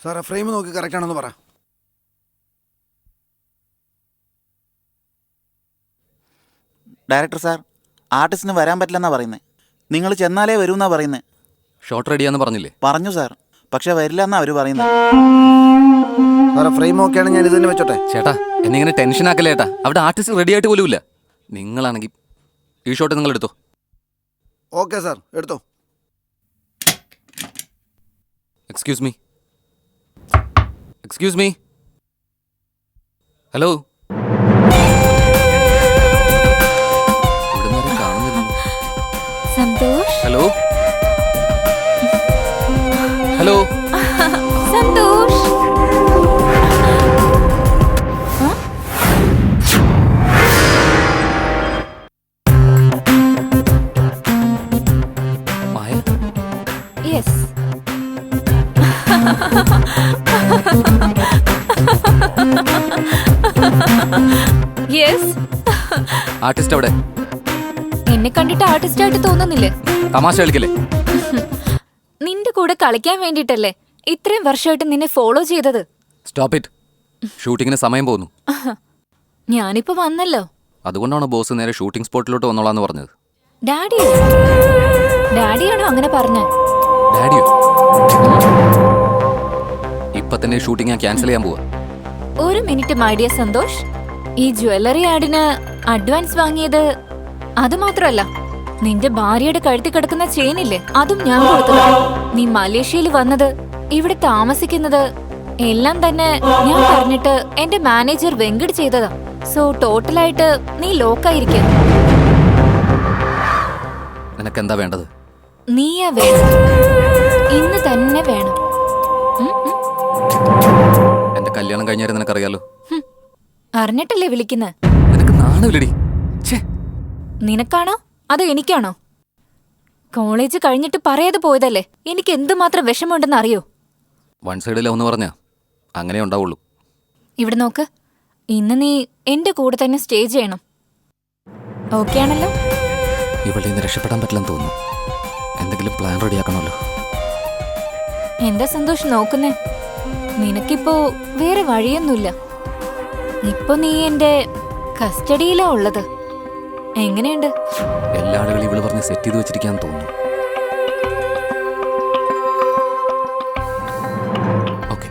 സാറേ ഫ്രെയിം നോക്കി കറക്റ്റ് ആണെന്ന് പറ. ഡയറക്ടർ സാർ ആർട്ടിസ്റ്റിന് വരാൻ പറ്റില്ലെന്നാ പറയുന്നത് നിങ്ങൾ ചെന്നാലേ വരൂന്നാ പറയുന്നത് ഷോട്ട് റെഡിയാന്ന് പറഞ്ഞില്ലേ? പറഞ്ഞു സാർ പക്ഷെ വരില്ല എന്നാ അവർ പറയുന്നത് സാറേ ഫ്രെയിം നോക്കിയാണ് ആണ് ഞാൻ ഇത് തന്നെ വെച്ചോട്ടെ. ചേട്ടാ എന്നിങ്ങനെ ടെൻഷൻ ആക്കല്ലേ ചേട്ടാ അവിടെ ആർട്ടിസ്റ്റ് റെഡി ആയിട്ട് പോലുമില്ല നിങ്ങളാണെങ്കിൽ ഈ ഷോട്ട് നിങ്ങൾ എടുത്തോ. ഓക്കെ സാർ എടുത്തോ. Excuse me excuse me hello Santhosh? Hello hello yes artist അവിടെ എന്നെ കണ്ടിട്ട് ആർട്ടിസ്റ്റ് ആയിട്ട് തോന്നുന്നില്ലേ? തമാശ കളിക്കല്ലേ? നിന്റെ കൂടെ കളിക്കാൻ വേണ്ടിട്ടല്ലേ ഇത്രയും വർഷമായിട്ട് നിന്നെ ഫോളോ ചെയ്തത്? സ്റ്റോപ്പ് ഇറ്റ് ഷൂട്ടിങ്ങിന് സമയം പോകുന്നു. ഞാനിപ്പോ വന്നല്ലോ. അതുകൊണ്ടാണ് ബോസ് നേരെ ഷൂട്ടിംഗ് സ്പോട്ടിലോട്ട് വന്നോളാന്ന് പറഞ്ഞത്? ഡാഡി ഡാഡിയാണോ അങ്ങനെ പറഞ്ഞത് ഡാഡിയോ ഇപ്പൊ തന്നെ ഷൂട്ടിംഗ് ഞാൻ ക്യാൻസൽ ചെയ്യാൻ പോവാ. ഒരു മിനിറ്റ് മൈഡിയ സന്തോഷ്. ഈ ജ്വല്ലറി ആഡിന് അഡ്വാൻസ് വാങ്ങിയത് അത് മാത്രമല്ല നിന്റെ ഭാര്യയുടെ കഴുത്തി കിടക്കുന്ന ചെയിനില്ലേ അതും ഞാൻ കൊടുത്തു നീ മലേഷ്യയിൽ വന്നത് ഇവിടെ താമസിക്കുന്നത് എല്ലാം തന്നെ ഞാൻ പറഞ്ഞിട്ട് എന്റെ മാനേജർ വെങ്കിട് ചെയ്തതാ. സോ ടോട്ടലായിട്ട് നീ ലോക്കായിരിക്ക. നിനക്ക് എന്താ വേണ്ടത്? നീയാ വേണം ഇന്ന് തന്നെ വേണം. എന്റെ കല്യാണം കഴിഞ്ഞാൽ നിനക്കറിയാലോ. അറിഞ്ഞിട്ടല്ലേ വിളിക്കുന്നത് നിനക്ക് നാണമില്ലടി. ഛേ. നിനക്കാണോ? അതോ എനിക്കാണോ? കോളേജ് കഴിഞ്ഞിട്ട് പറയാതെ പോയതല്ലേ? എനിക്ക് എന്തുമാത്രം വിഷമമുണ്ടെന്ന് അറിയോ? വൺ സൈഡിലെ ഒന്ന് പറഞ്ഞാ. അങ്ങനെ ഉണ്ടാവുള്ളൂ. ഇവിടെ നോക്ക്. ഇന്ന് നീ എന്റെ കൂടെ തന്നെ സ്റ്റേ ചെയ്യണം. ഓക്കെ ആണല്ലോ? ഇവളുടെ ഇന്ന് രക്ഷപ്പെടാൻ പറ്റില്ലെന്ന് തോന്നുന്നു. എന്തെങ്കിലും പ്ലാൻ റെഡിയാക്കണമല്ലോ. എന്താ സന്തോഷം നോക്കുന്നേ? നിനക്കിപ്പോ വേറെ വഴിയൊന്നുമില്ല. ഇപ്പൊ നീ എന്റെ കസ്റ്റഡിയിലാ ഉള്ളത്. എങ്ങനെയുണ്ട്? എല്ലാ ആളുകളും ഇവൾ പറഞ്ഞ് സെറ്റ് ചെയ്ത് വെച്ചിരിക്കാൻ തോന്നുന്നു. ഓക്കെ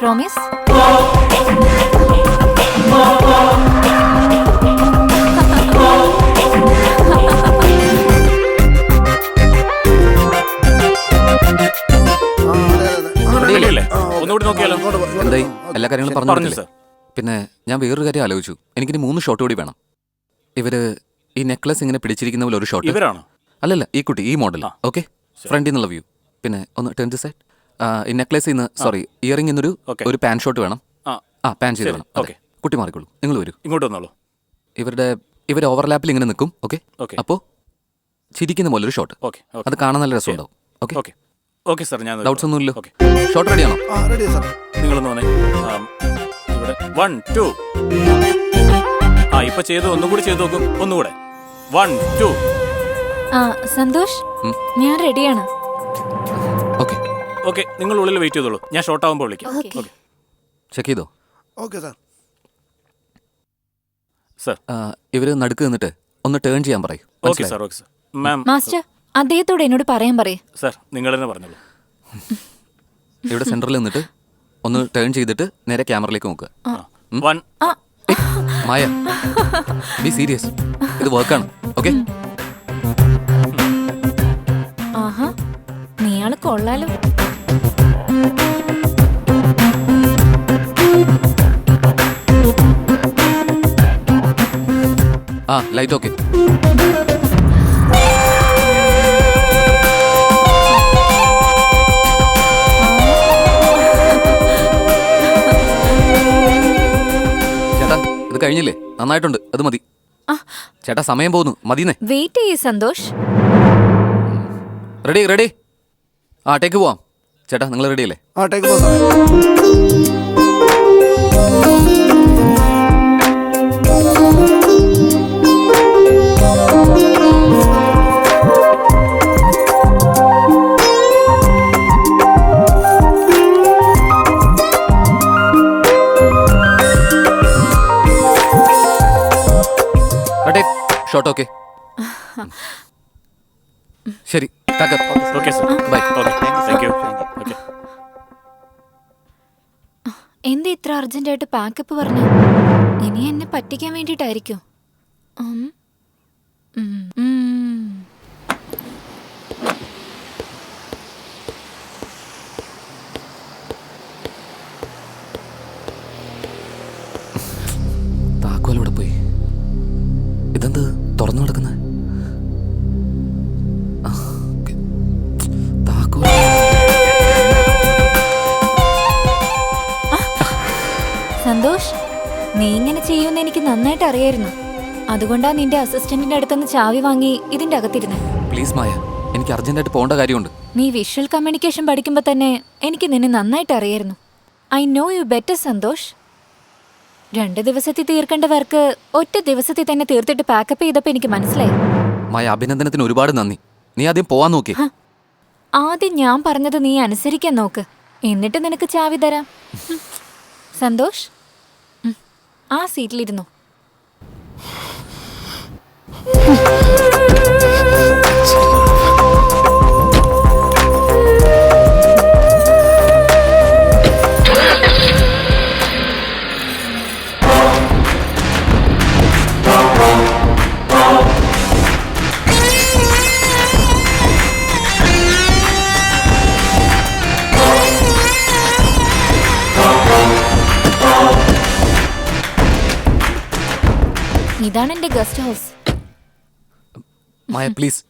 പ്രോമിസ് റെഡിയല്ലേ? ഒന്നുകൂടി നോക്കിയാലോ? എന്തായി? എല്ലാ കാര്യങ്ങളും പറഞ്ഞു, പറഞ്ഞു സർ. പിന്നെ ഞാൻ വേറൊരു കാര്യം ആലോചിച്ചു. എനിക്കിനി മൂന്ന് ഷോട്ട് കൂടി വേണം. ഇവർ ഈ നെക്ലസ് ഇങ്ങനെ പിടിച്ചിരിക്കുന്ന പോലെ ഒരു ഷോട്ട് ഇവരാണോ? അല്ലല്ല ഈ കുട്ടി ഈ മോഡൽ. ഓക്കെ ഫ്രണ്ടിൽ നിന്നുള്ള വ്യൂ പിന്നെ ഒന്ന് ടേൺ ടു സൈഡ് ഈ നെക്ലസ് ഇന്ന് സോറി ഇയറിംഗ് ഇന്നൊരു ഒരു പാൻ ഷോട്ട് വേണം. ആ. ആ പാൻ ചെയ്ത് വേണം. ഓക്കെ കുട്ടി മാറിക്കോളൂ. നിങ്ങൾ വരൂ. ഇങ്ങോട്ട് വന്നോളൂ. ഇവരുടെ ഇവർ ഓവർലാപ്പിൽ ഇങ്ങനെ നിൽക്കും. ഓക്കെ അപ്പോ അപ്പോൾ ചിരിക്കുന്ന പോലെ ഒരു ഷോട്ട് ഓക്കെ അത് കാണാൻ നല്ല രസമുണ്ടാവും. ഓക്കെ ഓക്കെ ഓക്കെ സാർ ഞാൻ ഡൗട്ട്സ് ഒന്നുമില്ലോ ഓക്കെ ഷോർട്ട് റെഡിയാണോ ആ റെഡി സാർ നിങ്ങൾ വന്നേ. ആം, ഇവിടെ. വൺ ടു ആ ഇപ്പൊ ചെയ്തു. ഒന്നും കൂടി ചെയ്തു നോക്കും. ഒന്നുകൂടെ. വൺ ടു ആ സന്തോഷ്. ഞാൻ റെഡിയാണ് ഓക്കെ ഓക്കെ നിങ്ങൾ ഉള്ളിൽ വെയിറ്റ് ചെയ്തോളൂ. ഞാൻ ഷോർട്ട് ആവുമ്പോൾ വിളിക്കാം. ഓക്കെ ചെക്ക് ചെയ്തോ? ഓക്കെ സാർ സാർ ഇവർ നടുക്ക് നിന്നിട്ട് ഒന്ന് ടേൺ ചെയ്യാൻ പറയൂ. Okay? Sir okay sir ma'am master അദ്ദേഹത്തോട് എന്നോട് പറയാൻ പറയേ. സർ നിങ്ങൾ തന്നെ പറഞ്ഞോളൂ. ഇവിടെ സെന്ററിൽ നിന്നിട്ട് ഒന്ന് ടേൺ ചെയ്തിട്ട് നേരെ ക്യാമറയിലേക്ക് നോക്കുക വൺ ആ. മായ. ബി സീരിയസ് ഇത് വർക്കാണ് ഓക്കെ ആഹാ. നീയാൾ കൊള്ളാലോ. ആ ലൈറ്റ് ഓക്കെ ഇത് കഴിഞ്ഞില്ലേ? നന്നായിട്ടുണ്ട്. അത് മതി. ചേട്ടാ സമയം പോകുന്നു. മതിന്നേ വെയിറ്റ് ചെയ്യ് സന്തോഷ്. റെഡി റെഡി ആ ടേക്ക് പോവാം. ചേട്ടാ നിങ്ങൾ റെഡി അല്ലേ? ആ ടേക്ക് പോ സാറേ താങ്ക് യു ഓക്കെ എന്താ ഇത്ര അർജന്റായിട്ട് പാക്കപ്പ് പറഞ്ഞു? ഇനി എന്നെ പറ്റിക്കാൻ വേണ്ടിയിട്ടായിരിക്കും. ഉം. ഉം. ഉം. താക്കോൽ ഇവിടെ പോയി? ഇതെന്ത് തുറന്നു കിടക്കുന്നത് ഇങ്ങനെ എനിക്ക് നന്നായിട്ട് അറിയായിരുന്നു. അതുകൊണ്ടാ നിന്റെ അസിസ്റ്റന്റിന്റെ അടുത്തുനിന്ന് ചാവി വാങ്ങി ഇതിന്റെ അകത്തിരുന്നത് പ്ലീസ് മായ എനിക്ക് അർജന്റായിട്ട് പോകേണ്ട കാര്യമുണ്ട്. നീ വിഷ്വൽ കമ്മ്യൂണിക്കേഷൻ പഠിക്കുമ്പോൾ തന്നെ എനിക്ക് നിന്നെ നന്നായിട്ട് അറിയായിരുന്നു. I know you better Santhosh. രണ്ട് ദിവസത്തിൽ തീർക്കേണ്ട വർക്ക് ഒറ്റ ദിവസത്തിൽ തന്നെ തീർത്തിട്ട് പാക്കപ്പ് ചെയ്തപ്പോൾ എനിക്ക് മനസ്സിലായി. മായ അഭിനന്ദനത്തിന് ഒരുപാട് നന്ദി. നീ ആദ്യം പോവാൻ നോക്കി. ആദ്യം ഞാൻ പറഞ്ഞത് നീ അനുസരിക്കാൻ നോക്ക്. എന്നിട്ട് നിനക്ക് ചാവി തരാം. സന്തോഷ്. ആ സീറ്റിലിരുന്നു. ഇതാണ് എന്റെ ഗസ്റ്റ് ഹൗസ്. മായ പ്ലീസ്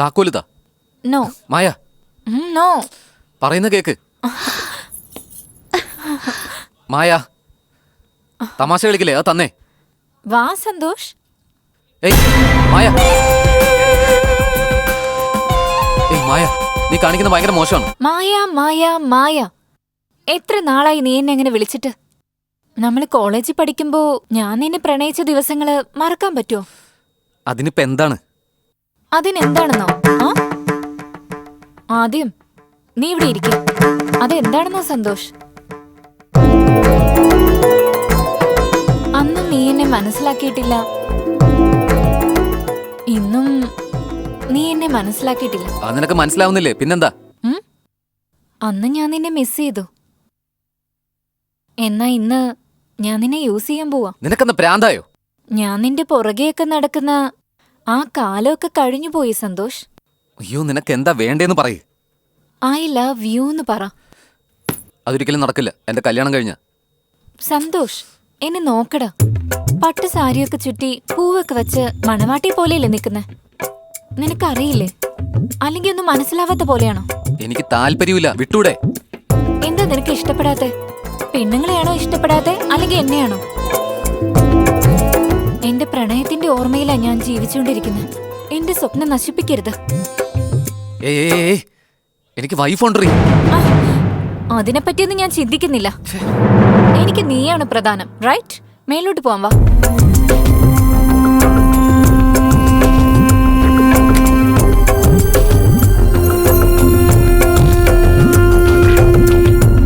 താക്കോലിതാ. നോ. മായ നോ. പറയുന്ന കേക്ക്. മായ തമാശ കളിക്കില്ലേ? അത് തന്നേ. വാ സന്തോഷ്. ഏയ് മായ. ഏയ് മായ നീ കാണിക്കുന്ന ഭയങ്കര മോശമാണ്. മായ മായ മായ. എത്ര നാളായി നീ എന്നെ എങ്ങനെ വിളിച്ചിട്ട്? നമ്മൾ കോളേജിൽ പഠിക്കുമ്പോ ഞാൻ നിന്നെ പ്രണയിച്ച ദിവസങ്ങൾ മറക്കാൻ പറ്റുമോ അതിനിപ്പോ എന്താണ്? അതിനെന്താണെന്നോ? ആ? ആദ്യം നീ ഇവിടെ ഇരിക്കും. അതെന്താണെന്നോ സന്തോഷ്? അന്നും നീ എന്നെ മനസ്സിലാക്കിയിട്ടില്ല. ഇന്നും നീ എന്നെ മനസ്സിലാക്കിയിട്ടില്ല. അത് നിനക്ക് മനസ്സിലാവുന്നില്ലേ? പിന്നെന്താ? ഉം? അന്ന് ഞാൻ നിന്നെ മിസ് ചെയ്തു. എന്നാ ഇന്ന് ഞാൻ നിന്നെ യൂസ് ചെയ്യാൻ പോവാ. നിനക്കെന്ന പ്രാന്തായോ? ഞാൻ നിന്റെ പുറകെയൊക്കെ നടക്കുന്ന ആ കാലമൊക്കെ കഴിഞ്ഞു പോയി സന്തോഷ്. അയ്യോ നിനക്ക് എന്താ വേണ്ടേന്ന് പറയ്. ഐ ലവ് യു എന്ന് പറ. അതൊരിക്കലും നടക്കില്ല. എന്റെ കല്യാണം കഴിഞ്ഞ. സന്തോഷ് എന്നെ നോക്കടാ. പട്ട് സാരിയൊക്കെ ചുറ്റി പൂവൊക്കെ വെച്ച് മണവാട്ടി പോലെയല്ലേ നിൽക്കുന്നെ നിനക്കറിയില്ലേ? അല്ലെങ്കിൽ ഒന്നും മനസ്സിലാവാത്ത പോലെയാണോ? എനിക്ക് താല്പര്യമില്ല. വിട്ടൂടെ. എന്താ നിനക്ക് ഇഷ്ടപ്പെടാത്തെ? പെണ്ണുങ്ങളെയാണോ ഇഷ്ടപ്പെടാതെ അല്ലെങ്കിൽ എന്നെയാണോ? എന്റെ പ്രണയത്തിന്റെ ഓർമ്മയിലാ ഞാൻ ജീവിച്ചുകൊണ്ടിരിക്കുന്നത്. എന്റെ സ്വപ്നം നശിപ്പിക്കരുത്. ഏയ് എനിക്ക് ആ, അതിനെപ്പറ്റിയൊന്നും ഞാൻ ചിന്തിക്കുന്നില്ല. എനിക്ക് നീയാണ് പ്രധാനം റൈറ്റ് മേലോട്ട് പോവാം വാ.